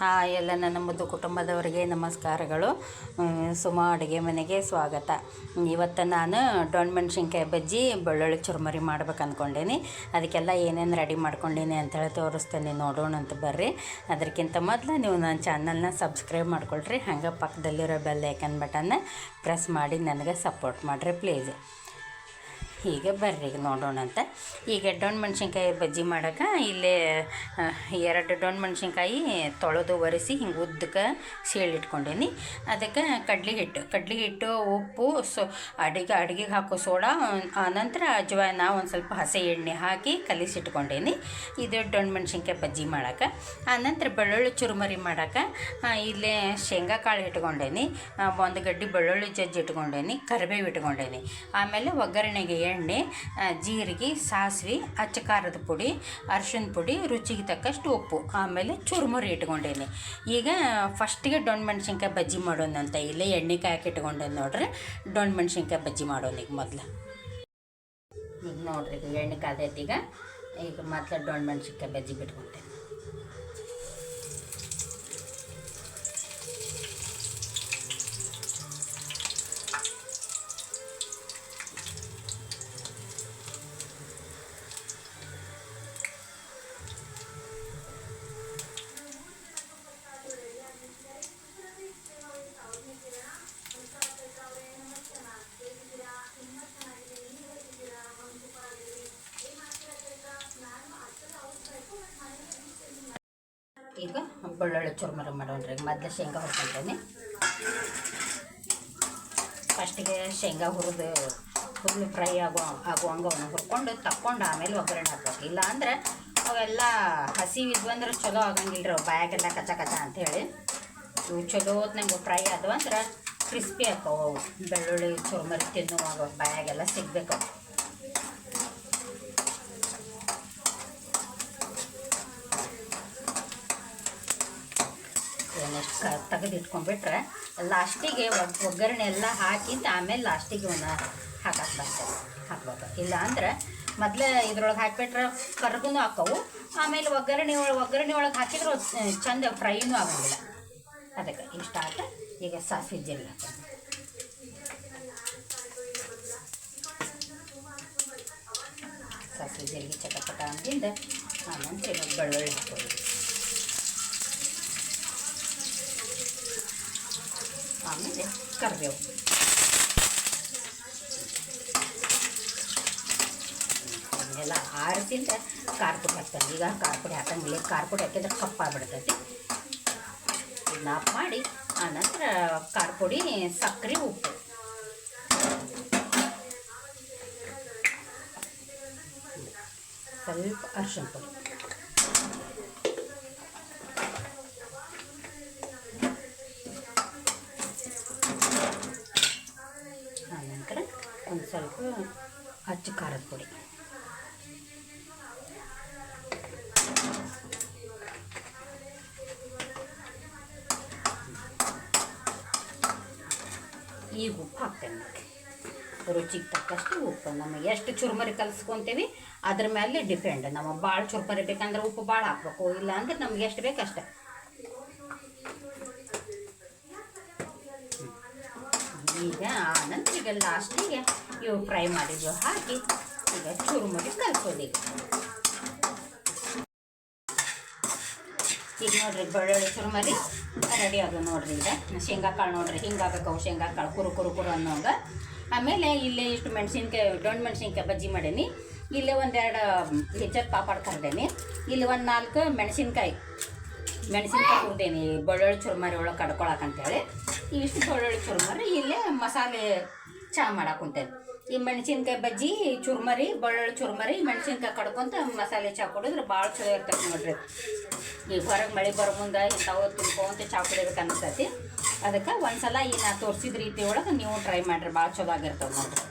Hi ಎಲ್ಲ ನನ್ನ ಮುದ್ದು ಕುಟುಂಬದವರಿಗೆ ನಮಸ್ಕಾರಗಳು. ಸುಮ ಅಡುಗೆ ಮನೆಗೆ ಸ್ವಾಗತ. ಇವತ್ತು ನಾನು ಡೊಣ್ ಮೆಣಸಿನ್ಕಾಯಿ ಬಜ್ಜಿ, ಬೆಳ್ಳುಳ್ಳಿ ಚುರುಮರಿ ಮಾಡ್ಬೇಕು ಅಂದ್ಕೊಂಡೇನಿ ಅದಕ್ಕೆಲ್ಲ ಏನೇನು ರೆಡಿ ಮಾಡ್ಕೊಂಡೀನಿ ಅಂತೇಳಿ ತೋರಿಸ್ತೇನೆ, ನೋಡೋಣ ಅಂತ ಬರ್ರಿ. ಅದಕ್ಕಿಂತ ಮೊದಲು ನೀವು ನನ್ನ ಚಾನಲ್ನ ಸಬ್ಸ್ಕ್ರೈಬ್ ಮಾಡ್ಕೊಳ್ರಿ. ಹಂಗೆ ಪಕ್ಕದಲ್ಲಿರೋ ಬೆಲ್ ಐಕನ್ ಬಟನ್ನ ಪ್ರೆಸ್ ಮಾಡಿ ನನಗೆ ಸಪೋರ್ಟ್ ಮಾಡಿರಿ ಪ್ಲೀಸ್. ಹೀಗೆ ಬರ್ರಿ ಈಗ ನೋಡೋಣ ಅಂತ. ಈಗ ಡೊಣ್ ಮೆಣಸಿನ್ಕಾಯಿ ಬಜ್ಜಿ ಮಾಡೋಕೆ ಇಲ್ಲೇ ಎರಡು ಡೊಣ್ ಮೆಣಸಿನ್ಕಾಯಿ ತೊಳೆದು ಒರೆಸಿ ಹಿಂಗೆ ಉದ್ದಕ್ಕೆ ಸೀಳಿಟ್ಕೊಂಡೀನಿ ಅದಕ್ಕೆ ಕಡ್ಲೆ ಹಿಟ್ಟು ಕಡ್ಲಿ ಹಿಟ್ಟು ಉಪ್ಪು, ಸೊ, ಅಡುಗೆ, ಅಡುಗೆಗೆ ಹಾಕೋ ಸೋಡಾ ಆನಂತರ ಅಜ್ವಾನ ಒಂದು ಸ್ವಲ್ಪ ಹಸಿ ಎಣ್ಣೆ ಹಾಕಿ ಕಲಿಸಿಟ್ಕೊಂಡೀನಿ. ಇದು ಡೊಣ್ ಮೆಣಸಿನ್ಕಾಯಿ ಬಜ್ಜಿ ಮಾಡೋಕೆ. ಆನಂತರ ಬೆಳ್ಳುಳ್ಳಿ ಚುರುಮರಿ ಮಾಡೋಕೆ. ಇಲ್ಲೇ ಶೇಂಗಾ ಕಾಳು ಇಟ್ಕೊಂಡೇನಿ. ಒಂದು ಗಡ್ಡಿ ಬೆಳ್ಳುಳ್ಳಿ ಜಜ್ಜಿ ಇಟ್ಕೊಂಡೇನಿ, ಕರಿಬೇವು ಇಟ್ಕೊಂಡೇನಿ. ಆಮೇಲೆ ಒಗ್ಗರಣೆಗೆ ಎಣ್ಣೆ ಜೀರಿಗೆ, ಸಾಸಿವೆ ಅಚ್ಚ ಖಾರದ ಪುಡಿ, ಅರ್ಶಿನ ಪುಡಿ, ರುಚಿಗೆ ತಕ್ಕಷ್ಟು ಉಪ್ಪು, ಆಮೇಲೆ ಚುರುಮುರಿ ಇಟ್ಕೊಂಡೇನಿ. ಈಗ ಫಸ್ಟಿಗೆ ಡೊಣ್ ಮೆಣಸಿನ್ಕಾಯಿ ಬಜ್ಜಿ ಮಾಡೋಣ ಅಂತ ಇಲ್ಲೇ ಎಣ್ಣೆ ಕಾಯಕ್ಕೆ ಇಟ್ಕೊಂಡೇನೆ ನೋಡ್ರಿ. ಡೊಣ್ ಮೆಣಸಿನ್ಕಾಯಿ ಬಜ್ಜಿ ಮಾಡೋಣ ಈಗ ಮೊದಲು. ಈಗ ನೋಡ್ರಿ ಈಗ ಎಣ್ಣೆ ಕಾದೈತಿ ಈಗ. ಈಗ ಮೊದಲು ಡೊಣ್ ಮೆಣಸಿನ್ಕಾಯಿ ಬಜ್ಜಿ ಬಿಟ್ಕೊಂಡೇನಿ ಈಗ ಬೆಳ್ಳುಳ್ಳಿ ಚುರುಮುರಿ ಮಾಡೋಣ್ರಿ. ಮೊದಲು ಶೇಂಗಾ ಹುರ್ಕೊಂತೇನೆ ಫಸ್ಟಿಗೆ ಶೇಂಗಾ ಹುರಿದು ಫುಲ್ ಫ್ರೈ ಆಗೋ, ಆಗುವಂಗೆ ಅವನ್ನ ಹುರ್ಕೊಂಡು ತಕ್ಕೊಂಡು ಆಮೇಲೆ ಒಗ್ಗರಣೆ ಹಾಕ್ಬೇಕು. ಇಲ್ಲ ಅಂದರೆ ಅವೆಲ್ಲ ಹಸಿ ಇದ್ವು ಅಂದ್ರೆ ಚಲೋ ಆಗಂಗಿಲ್ಲ ರೀ ಬಾಯಾಗೆಲ್ಲ ಕಚ ಕಚ ಅಂಥೇಳಿ ಇವು ಚಲೋ ನಂಗೆ ಫ್ರೈ ಆದವು ಅಂದ್ರೆ ಕ್ರಿಸ್ಪಿ ಅವು. ಬೆಳ್ಳುಳ್ಳಿ, ಚುರುಮರಿ ತಿನ್ನುವಾಗ ಬಾಯಾಗೆಲ್ಲ ಸಿಗ್ಬೇಕು. ತೆಗೆದು ಇಟ್ಕೊಂಡ್ಬಿಟ್ರೆ ಲಾಸ್ಟಿಗೆ ಒಗ್ ಒಗ್ಗರಣೆ ಎಲ್ಲ ಹಾಕಿದ್ದು ಆಮೇಲೆ ಲಾಸ್ಟಿಗೆ ಒಂದು ಹಾಕಕ್ಕೆ ಬರ್ತದೆ ಹಾಕ್ಬೇಕು ಇಲ್ಲ ಅಂದ್ರೆ ಮೊದಲೇ ಇದ್ರೊಳಗೆ ಹಾಕಿಬಿಟ್ರೆ ಕರ್ಗೂ ಹಾಕವು. ಆಮೇಲೆ ಒಗ್ಗರಣೆ ಒಳಗೆ ಒಗ್ಗರಣೆ ಒಳಗೆ ಹಾಕಿದ್ರೆ ಚಂದ ಫ್ರೈನೂ ಆಗೋದಿಲ್ಲ ಅದಕ್ಕೆ ಇಷ್ಟ ಆತ ಈಗ ಸಾಫಿ ಜಿಲ್ಲ ಸಾಫಿ ಜೀರಿಗೆ ಚಟಪಟ ಅಂತಿಂದ ಆನಂತರ ಬೆಳ್ಳುಳ್ಳಿ ಹಾಕೋದು ಆಮೇಲೆ ಕರಿಬೇವು. ಅದನ್ನೆಲ್ಲ ಆರಿಸಿಂದ ಖಾರ ಪುಡಿ ಹಾಕ್ತಾರೆ. ಈಗ ಖಾರ ಪುಡಿ ಹಾಕಂಗಿಲ್ಲ. ಖಾರ ಪುಡಿ ಹಾಕಿದ್ರೆ ಕಪ್ಪಾಗ್ಬಿಡ್ತೈತಿ ಇದನ್ನ ಆಫ್ ಮಾಡಿ ಆನಂತರ ಖಾರ ಪುಡಿ, ಸಕ್ಕರೆ, ಉಪ್ಪು. ಸ್ವಲ್ಪ ಅರ್ಶಿನ ಪುಡಿ ಆನಂತರ ಒಂದು ಸ್ವಲ್ಪ ಅಚ್ಚು ಖಾರದ ಪುಡಿ. ಈಗ ಉಪ್ಪು ಹಾಕ್ತೇನೆ ರುಚಿಗೆ ತಕ್ಕಷ್ಟು ಉಪ್ಪು. ನಮಗೆ ಎಷ್ಟು ಚುರುಮರಿ ಕಲಿಸ್ಕೊತೀವಿ, ಅದ್ರ ಮೇಲೆ ಡಿಪೆಂಡ್ ನಮಗೆ ಭಾಳ ಚುರುಮರಿ ಬೇಕಂದ್ರೆ ಉಪ್ಪು ಭಾಳ ಹಾಕ್ಬೇಕು. ಇಲ್ಲ ಅಂದ್ರೆ ನಮ್ಗೆ ಎಷ್ಟು ಬೇಕು ಅಷ್ಟೇ. ಈಗ ಆನಂತರ ಈಗ ಲಾಸ್ಟಿಗೆ ಇವು ಫ್ರೈ ಮಾಡಿದ್ದು ಹಾಕಿ ಈಗ ಚುರುಮುರಿ ಮಾಡಿ ಈಗ ಈಗ ನೋಡ್ರಿ ಬೆಳ್ಳುಳ್ಳಿ ಚುರುಮರಿ ರೆಡಿ ಆಗ ನೋಡ್ರಿ ಈಗ. ಶೇಂಗಾ ಕಾಳು ನೋಡ್ರಿ ಹಿಂಗಾಗಬೇಕು ಶೇಂಗಾ ಕಾಳು ಕುರು ಕುರು ಕುರು ಅನ್ನೋಂಗ. ಆಮೇಲೆ ಇಲ್ಲೇ ಇಷ್ಟು ಮೆಣಸಿನ್ಕಾಯಿ, ದೊಣ್ಣೆ ಮೆಣಸಿನ್ಕಾಯಿ ಬಜ್ಜಿ ಮಾಡೀನಿ. ಇಲ್ಲೇ ಒಂದೆರಡು ಹೆಚ್ಚದ ಪಾಪಾಡ್ ಕರ್ದೇನಿ. ಇಲ್ಲಿ ಒಂದು ನಾಲ್ಕು ಮೆಣಸಿನ್ಕಾಯಿ. ಮೆಣಸಿನ್ಕಾಯಿ ಕುಡ್ದೇನಿ ಬೆಳ್ಳುಳ್ಳಿ ಚುರುಮರಿ ಒಳಗೆ ಕಡ್ಕೊಳಕಂತೇಳಿ ಇಷ್ಟು ಬೆಳ್ಳುಳ್ಳಿ ಚುರುಮರಿ, ಇಲ್ಲೇ ಮಸಾಲೆ ಚಾ ಮಾಡಕ್ಕೆ ಈ ಮೆಣಸಿನ್ಕಾಯಿ ಬಜ್ಜಿ, ಚುರುಮರಿ, ಬೆಳ್ಳುಳ್ಳಿ ಚುರುಮರಿ, ಮೆಣಸಿನ್ಕಾಯಿ ಕಡ್ಕೊಂತ ಮಸಾಲೆ ಚಾ ಕುಡಿದ್ರೆ ಭಾಳ ಚಲೋ ಇರ್ತೈತೆ ನೋಡ್ರಿ. ಈಗ ಹೊರಗೆ ಮಳೆ ಬರೋ ಮುಂದೆ ಇಂಥವು ತಿನ್ಕೊಂತ ಚಹಾ ಕುಡಿಬೇಕು ಅನಿಸ್ತೈತಿ. ಅದಕ್ಕೆ ಒಂದ್ಸಲ ಈ ನಾ ತೋರಿಸಿದ ರೀತಿ ಒಳಗೆ ನೀವು ಟ್ರೈ ಮಾಡಿರಿ, ಭಾಳ ಚಲೋ ಆಗಿರ್ತವೆ ನೋಡ್ರಿ.